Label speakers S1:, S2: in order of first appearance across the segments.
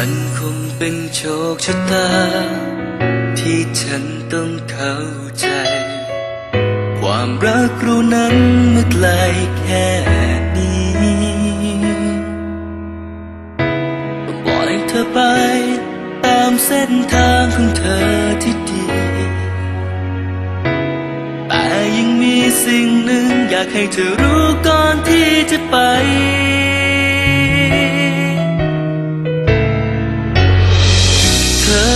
S1: มันคงเป็นโชคชะตา ที่ฉันต้องเข้าใจ ความรักเรานั้นเมื่อไกลแค่นี้ปล่อยเธอไป ตามเส้นทางของเธอที่ดี แต่ยังมีสิ่งหนึ่งอยากให้เธอรู้ก่อนที่จะไป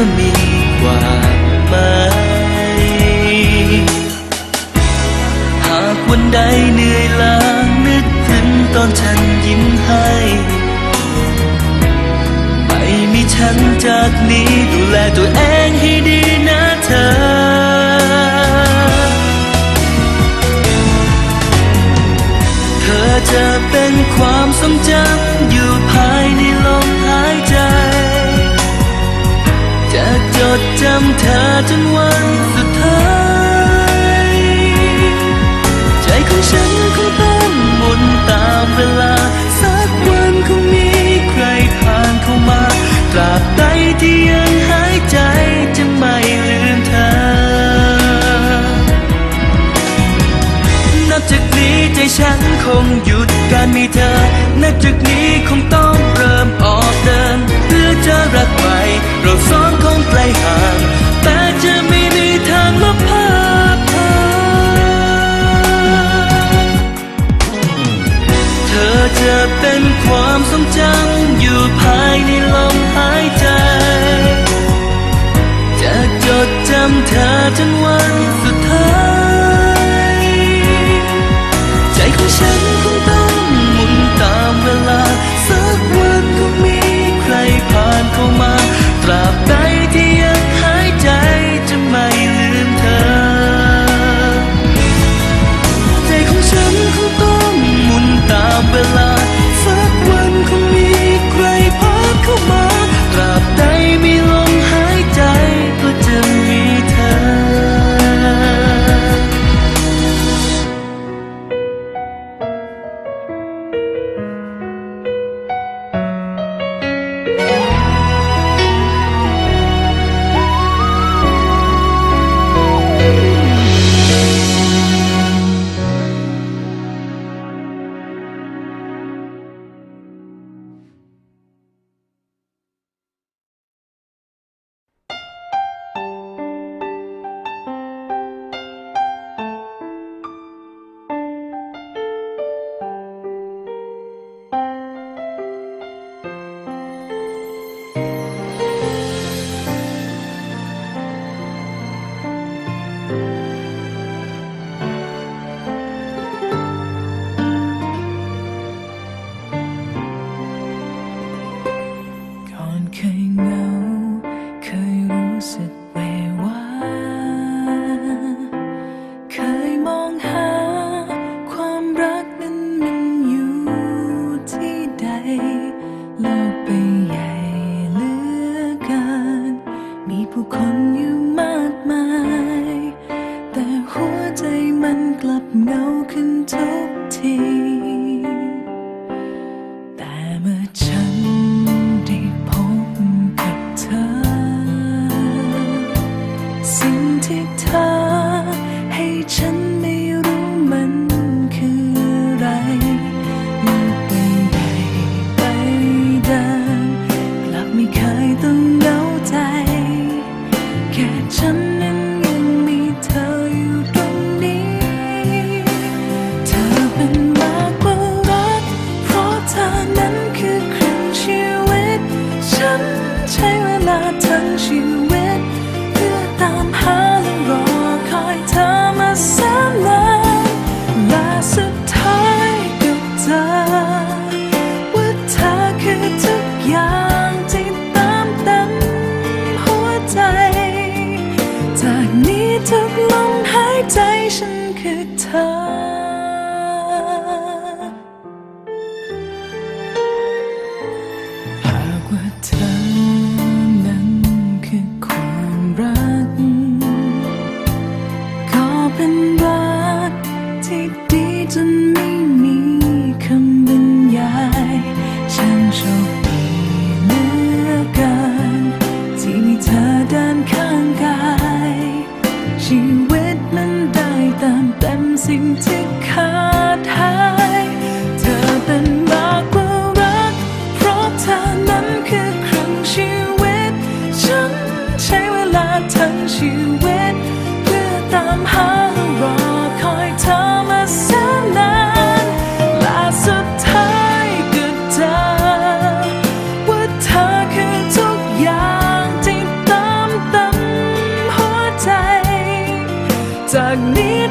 S1: ก็มีความหมายหากวันใดเหนื่อยล้านึกถึงตอนฉันยิ้มให้ ไม่มีฉันจากนี้ดูแลตัวเองให้ดีนะเธอเธอจะเป็นความทรงจำ จำเธอจนวันสุดท้าย ใจของฉัน นี้ใจฉันคงหยุดการมีเธอนับจากนี้คงต้องเริ่มออกเดิน เพื่อจะรักใหม่เราสองคงไกลห่าง แต่จะไม่มีทางมาพาพาเธอจะเป็นความทรงจำอยู่ภายในลมหายใจ จะจดจำเธอจนวันสุดท้าย touch you.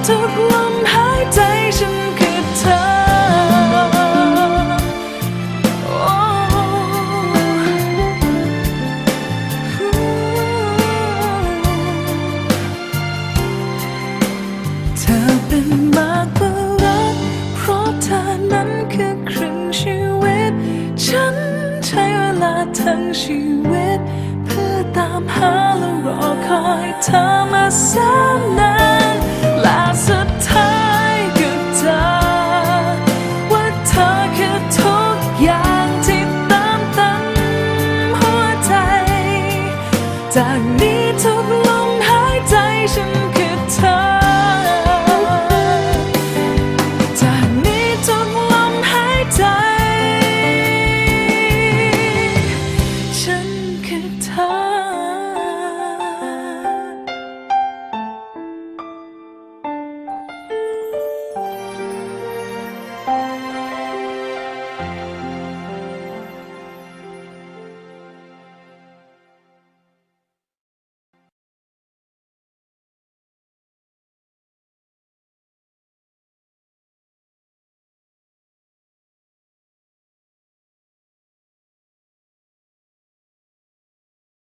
S1: ทุกมหายใจ
S2: ฉันคือเธอ เธอเป็นมากกว่ารัก เพราะเธอนั้นคือครึ่งชีวิต ฉันใช้เวลาทั้งชีวิต เพื่อตามหาและรอคอยเธอมาแสนนาน 在你